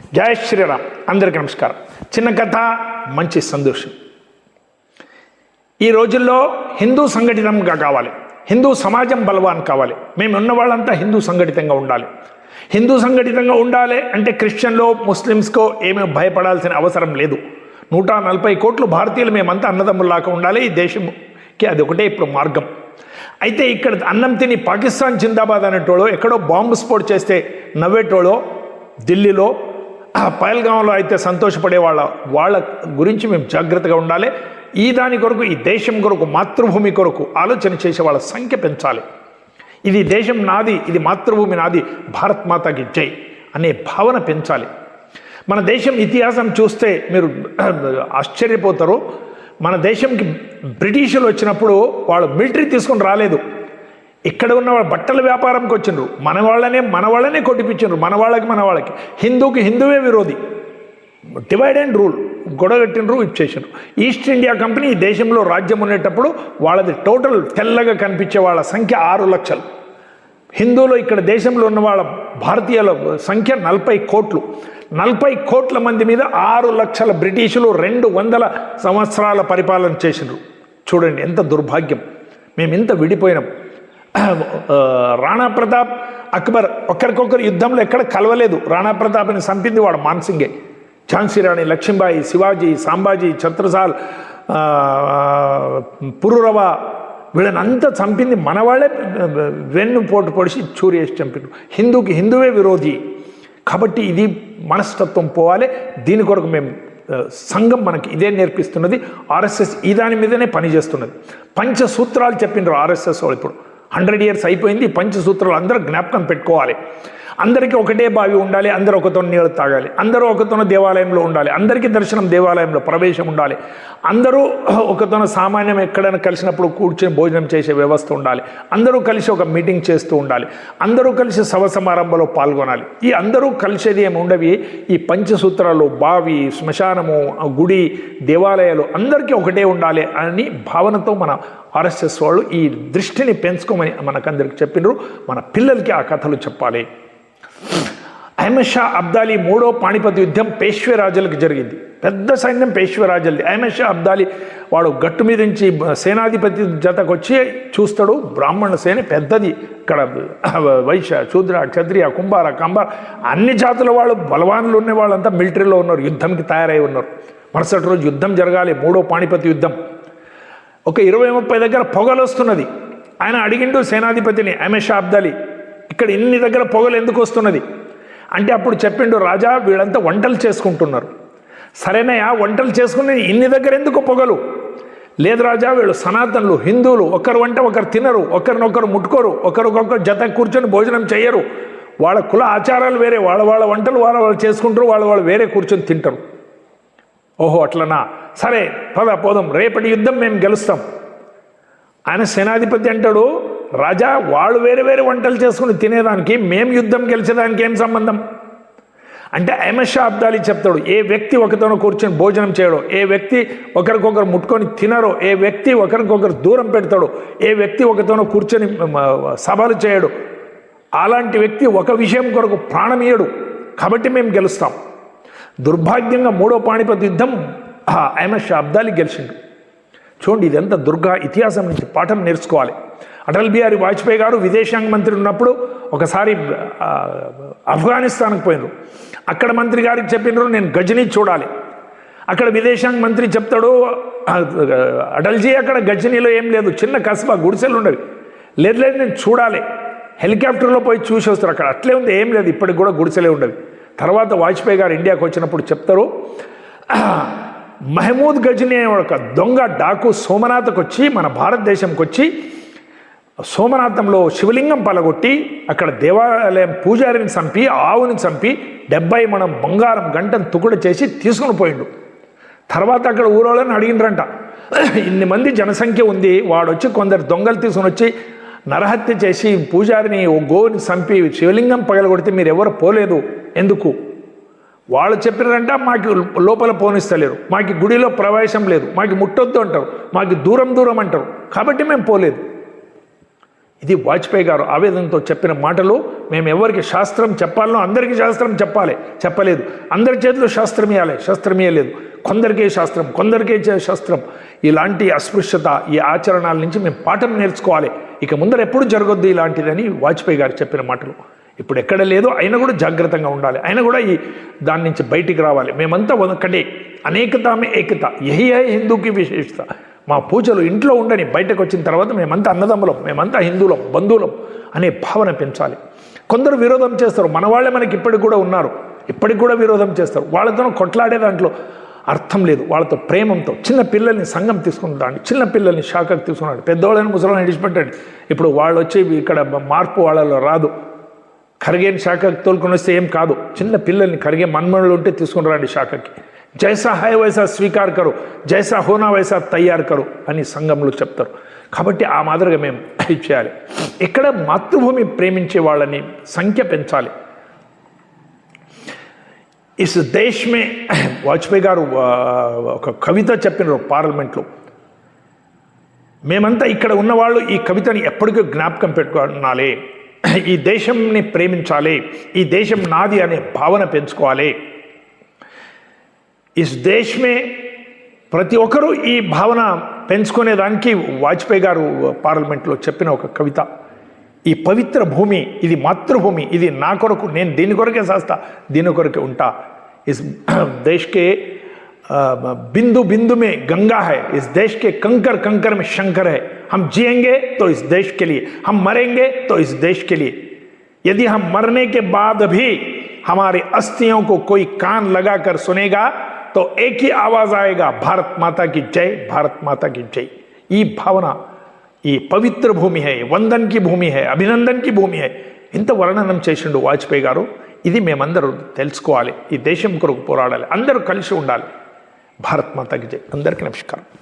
జయ శ్రీరామ్. అందరికీ నమస్కారం. చిన్న కథ మంచి సంతోషం. ఈ రోజుల్లో హిందూ సంఘటితంగా కావాలి. హిందూ సమాజం బలవాన్ కావాలి. మేము ఉన్న వాళ్ళంతా హిందూ సంఘటితంగా ఉండాలి. హిందూ సంఘటితంగా ఉండాలి అంటే క్రిస్టియన్లో ముస్లిమ్స్కో ఏమీ భయపడాల్సిన అవసరం లేదు. నూట నలభై కోట్లు భారతీయులు మేమంతా అన్నదమ్ముల్లాగా ఉండాలి. ఈ దేశంకి అది ఒకటే ఇప్పుడు మార్గం. అయితే ఇక్కడ అన్నం తిని పాకిస్తాన్ జిందాబాద్ అనేటోళ్ళు ఎక్కడో బాంబు స్ఫోట్ చేస్తే నవ్వేటోడో ఢిల్లీలో ఆ అయితే సంతోషపడే వాళ్ళ వాళ్ళ గురించి మేము జాగ్రత్తగా ఉండాలి. ఈ దాని కొరకు ఈ దేశం కొరకు మాతృభూమి కొరకు ఆలోచన చేసే వాళ్ళ సంఖ్య పెంచాలి. ఇది దేశం నాది ఇది మాతృభూమి నాది భారత్ మాతాకి జై అనే భావన పెంచాలి. మన దేశం ఇతిహాసం చూస్తే మీరు ఆశ్చర్యపోతారు. మన దేశంకి బ్రిటిషులు వచ్చినప్పుడు వాళ్ళు మిలిటరీ తీసుకొని రాలేదు. ఇక్కడ ఉన్న బట్టల వ్యాపారంకి వచ్చిండ్రు. మన వాళ్ళనే మన వాళ్ళనే కొట్టిపించిండ్రు. మన వాళ్ళకి మన వాళ్ళకి. హిందూకి హిందువే విరోధి. డివైడ్ అండ్ రూల్ గొడవెట్టినరు ఇచ్చేసారు ఈస్ట్ ఇండియా కంపెనీ ఈ దేశంలో రాజ్యం ఉండేటప్పుడు వాళ్ళది టోటల్ తెల్లగా కనిపించే వాళ్ళ సంఖ్య ఆరు లక్షలు. హిందువులు ఇక్కడ దేశంలో ఉన్న వాళ్ళ భారతీయుల సంఖ్య నలభై కోట్లు. నలభై కోట్ల మంది మీద ఆరు లక్షల బ్రిటిషులు రెండు వందల సంవత్సరాల పరిపాలన చేసినారు చూడండి ఎంత దుర్భాగ్యం. మేము ఇంత విడిపోయినాం. రాణా ప్రతాప్ అక్బర్ ఒకరికొకరు యుద్ధంలో ఎక్కడ కలవలేదు. రాణా ప్రతాప్ని చంపింది వాడు మాన్సింగే. ఝాన్సీ రాణి లక్ష్మీబాయి శివాజీ సాంబాజీ ఛత్రసాల్ పురురవ వీళ్ళని అంతా చంపింది మనవాళ్ళే. వెన్ను పోటు పొడిచి చూరి వేసి హిందూకి హిందువే విరోధి. కాబట్టి ఇది మనస్తత్వం పోవాలి. దీని కొరకు మేము సంఘం మనకి ఇదే నేర్పిస్తున్నది. ఆర్ఎస్ఎస్ ఈ దాని మీదనే పనిచేస్తున్నది. పంచసూత్రాలు చెప్పిండ్రు ఆర్ఎస్ఎస్ వాళ్ళు ఇప్పుడు. హండ్రెడ్ ఇయర్స్ అయిపోయింది పంచసూత్రాలు అందరూ జ్ఞాపకం పెట్టుకోవాలి. అందరికీ ఒకటే బావి ఉండాలి అందరూ ఒకతో నీళ్ళు తాగాలి అందరూ ఒకతోన దేవాలయంలో ఉండాలి అందరికీ దర్శనం దేవాలయంలో ప్రవేశం ఉండాలి అందరూ ఒకతోన సామాన్యం ఎక్కడైనా కలిసినప్పుడు కూర్చొని భోజనం చేసే వ్యవస్థ ఉండాలి అందరూ కలిసి ఒక మీటింగ్ చేస్తూ ఉండాలి అందరూ కలిసి సభ సమారంభంలో పాల్గొనాలి. ఈ అందరూ కలిసేది ఏమి ఉండవి? ఈ పంచసూత్రాలు బావి శ్మశానము గుడి దేవాలయాలు అందరికీ ఒకటే ఉండాలి అని భావనతో మన ఆర్ఎస్ఎస్ వాళ్ళు ఈ దృష్టిని పెంచుకోమని మనకందరికి చెప్పినారు. మన పిల్లలకి ఆ కథలు చెప్పాలి. అహ్మద్ షా అబ్దాలీ మూడో పాణిపతి యుద్ధం పేష్వేరాజులకు జరిగింది. పెద్ద సైన్యం పేష్వేరాజులది అహ్మద్ షా అబ్దాలీ వాడు గట్టు మీద నుంచి సేనాధిపతి జతకు వచ్చి చూస్తాడు. బ్రాహ్మణ సేన పెద్దది. ఇక్కడ వైశ్య శూద్ర క్షత్రియ కుంభార కంబార అన్ని జాతుల వాళ్ళు బలవాన్లు ఉన్న వాళ్ళంతా మిలిటరీలో ఉన్నారు. యుద్ధంకి తయారై ఉన్నారు. మరుసటి రోజు యుద్ధం జరగాలి. మూడో పాణిపతి యుద్ధం. ఒక ఇరవై ముప్పై దగ్గర పొగలు వస్తున్నది. ఆయన అడిగిండు సేనాధిపతిని అహ్మద్ షా అబ్దాలీ ఇక్కడ ఇన్ని దగ్గర పొగలు ఎందుకు వస్తున్నది? అంటే అప్పుడు చెప్పిండు రాజా వీళ్ళంతా వంటలు చేసుకుంటున్నారు. సరేనయ్యా వంటలు చేసుకుని ఇన్ని దగ్గర ఎందుకు పొగలు? లేదు రాజా వీళ్ళు సనాతనులు హిందువులు ఒకరు వంట ఒకరు తినరు ఒకరినొకరు ముట్టుకోరు ఒకరికొకరు జత కూర్చొని భోజనం చేయరు. వాళ్ళ కుల ఆచారాలు వేరే వాళ్ళ వాళ్ళ వంటలు వాళ్ళ వాళ్ళు చేసుకుంటారు వాళ్ళ వాళ్ళు వేరే కూర్చొని తింటారు. ఓహో అట్లనా? సరే పద పోదాం రేపటి యుద్ధం మేము గెలుస్తాం. ఆయన సేనాధిపతి అంటాడు రాజా వాళ్ళు వేరే వేరే వంటలు చేసుకుని తినేదానికి మేము యుద్ధం గెలిచేదానికి ఏం సంబంధం? అంటే అహ్మద్ షా చెప్తాడు ఏ వ్యక్తి ఒకతోనో కూర్చొని భోజనం చేయడో ఏ వ్యక్తి ఒకరికొకరు ముట్టుకొని తినరో ఏ వ్యక్తి ఒకరికొకరు దూరం పెడతాడు ఏ వ్యక్తి ఒకతోనో కూర్చొని సభలు చేయడు అలాంటి వ్యక్తి ఒక విషయం కొరకు ప్రాణమీయడు కాబట్టి మేము గెలుస్తాం. దుర్భాగ్యంగా మూడో పాణిపతి యుద్ధం ఆ, అహ్మద్ షా గెలిచిండు. చూడండి ఇదంతా దుర్గా ఇతిహాసం నుంచి పాఠం నేర్చుకోవాలి. అటల్ బిహారీ వాజ్పేయి గారు విదేశాంగ మంత్రి ఉన్నప్పుడు ఒకసారి ఆఫ్ఘనిస్తాన్కి పోయినారు. అక్కడ మంత్రి గారికి చెప్పినారు నేను గజనీ చూడాలి. అక్కడ విదేశాంగ మంత్రి చెప్తాడు అటల్జీ అక్కడ గజనీలో ఏం లేదు చిన్న కసబా గుడిసెలు ఉండవి. లేదు లేదు నేను చూడాలి. హెలికాప్టర్లో పోయి చూసి వస్తారు అక్కడ అట్లే ఉంది ఏం లేదు ఇప్పటికి కూడా గుడిసెలే ఉండవి. తర్వాత వాజ్పేయి గారు ఇండియాకి వచ్చినప్పుడు చెప్తారు మహమూద్ గజనీ అనే ఒక దొంగ డాకు సోమనాథ్కి వచ్చి మన భారతదేశంకి వచ్చి సోమనాథంలో శివలింగం పలగొట్టి అక్కడ దేవాలయం పూజారిని చంపి ఆవుని చంపి డెబ్బై మనం బంగారం గంటను తుకుడు చేసి తీసుకుని పోయిండు. తర్వాత అక్కడ ఊరోళ్ళని అడిగినరంట ఇన్ని మంది జనసంఖ్య ఉంది వాడు వచ్చి కొందరు దొంగలు తీసుకుని వచ్చి నరహత్య చేసి పూజారిని ఓ గోవుని చంపి శివలింగం పగలగొడితే మీరు ఎవరు పోలేదు. ఎందుకు? వాళ్ళు చెప్పినారంట మాకు లోపల పోనిస్తలేరు మాకు గుడిలో ప్రవేశం లేదు. మాకు ముట్టొద్దు అంటారు. మాకు దూరం దూరం అంటారు. కాబట్టి మేము పోలేదు. ఇది వాజ్పేయి గారు ఆవేదనతో చెప్పిన మాటలు. మేము ఎవరికి శాస్త్రం చెప్పాలనో అందరికీ శాస్త్రం చెప్పాలి. చెప్పలేదు. అందరి చేతిలో శాస్త్రం ఇవ్వాలి శాస్త్రం ఇవ్వలేదు కొందరికే శాస్త్రం కొందరికే చే- శాస్త్రం. ఇలాంటి అస్పృశ్యత ఈ ఆచరణల నుంచి మేము పాఠం నేర్చుకోవాలి. ఇక ముందర ఎప్పుడు జరగొద్దు ఇలాంటిదని వాజ్పేయి గారు చెప్పిన మాటలు. ఇప్పుడు ఎక్కడ లేదో అయినా కూడా జాగ్రత్తగా ఉండాలి. అయినా కూడా ఈ దాని నుంచి బయటికి రావాలి. మేమంతా ఒకటే అనేకతామే ఏకత. ఏ హిందూకి విశేషత? మా పూజలు ఇంట్లో ఉండని బయటకు వచ్చిన తర్వాత మేమంతా అన్నదమ్ములం మేమంతా హిందువులం బంధువులం అనే భావన పెంచాలి. కొందరు విరోధం చేస్తారు. మన వాళ్ళే మనకి ఇప్పటికి కూడా ఉన్నారు. ఇప్పటికి కూడా విరోధం చేస్తారు. వాళ్ళతో కొట్లాడే దాంట్లో అర్థం లేదు. వాళ్ళతో ప్రేమంతో చిన్న పిల్లల్ని సంఘం తీసుకుంటాడు చిన్న పిల్లల్ని శాఖకు తీసుకున్నాడు. పెద్దవాళ్ళని ముసలాన్ని విడిచిపెట్టాడు. ఇప్పుడు వాళ్ళు వచ్చి ఇక్కడ మార్పు వాళ్ళలో రాదు. ఖర్గేని శాఖకి తోలుకొని వస్తే ఏం కాదు. చిన్న పిల్లల్ని ఖర్గే మన్మనులు ఉంటే తీసుకుని రండి శాఖకి. జైసా హై వైసా స్వీకార్ కరు. జైసా హోనా వైసా తయారు కరు అని సంఘంలో చెప్తారు. కాబట్టి ఆ మాదిరిగా మేము చేయాలి. ఇక్కడ మాతృభూమి ప్రేమించే వాళ్ళని సంఖ్య పెంచాలి. ఇస్ దేశ్ మే వాజ్పేయి గారు ఒక కవిత చెప్పినారు పార్లమెంట్లో. మేమంతా ఇక్కడ ఉన్నవాళ్ళు ఈ కవితని ఎప్పటికీ జ్ఞాపకం పెట్టుకోనాలి. ఈ దేశంని ప్రేమించాలి ఈ దేశం నాది అనే భావన పెంచుకోవాలి. ఈ దేశమే ప్రతి ఒక్కరూ ఈ భావన పెంచుకునేదానికి వాజ్పేయి గారు పార్లమెంట్లో చెప్పిన ఒక కవిత. ఈ పవిత్ర భూమి ఇది మాతృభూమి ఇది నా కొరకు నేను దీని కొరకే చేస్తా దీని కొరకే ఉంటా. ఇస్ దేశ్కే బిందు బిందుమే గంగా హై ఇస్ దేశ్కే కంకర్ కంకర్ మే శంకర్ హై. हम जिएंगे तो इस देश के लिए हम मरेंगे तो इस देश के लिए यदि हम मरने के बाद भी हमारी अस्थियों को कोई कान लगाकर सुनेगा तो एक ही आवाज आएगा भारत माता की जय भारत माता की जय ఈ భావన ఈ పవిత్ర భూమి హై వందన్ కి భూమి హై అభినందన్ కి భూమి హై ఇంత వర్ణనం చేసిండు వాజ్పేయి గారు ఇది మేమందరూ తెలుసుకోవాలి ఈ దేశం కొరకు పోరాడాలి అందరూ కలిసి ఉండాలి భారత్ మాతాకి జై అందరికీ నమస్కారం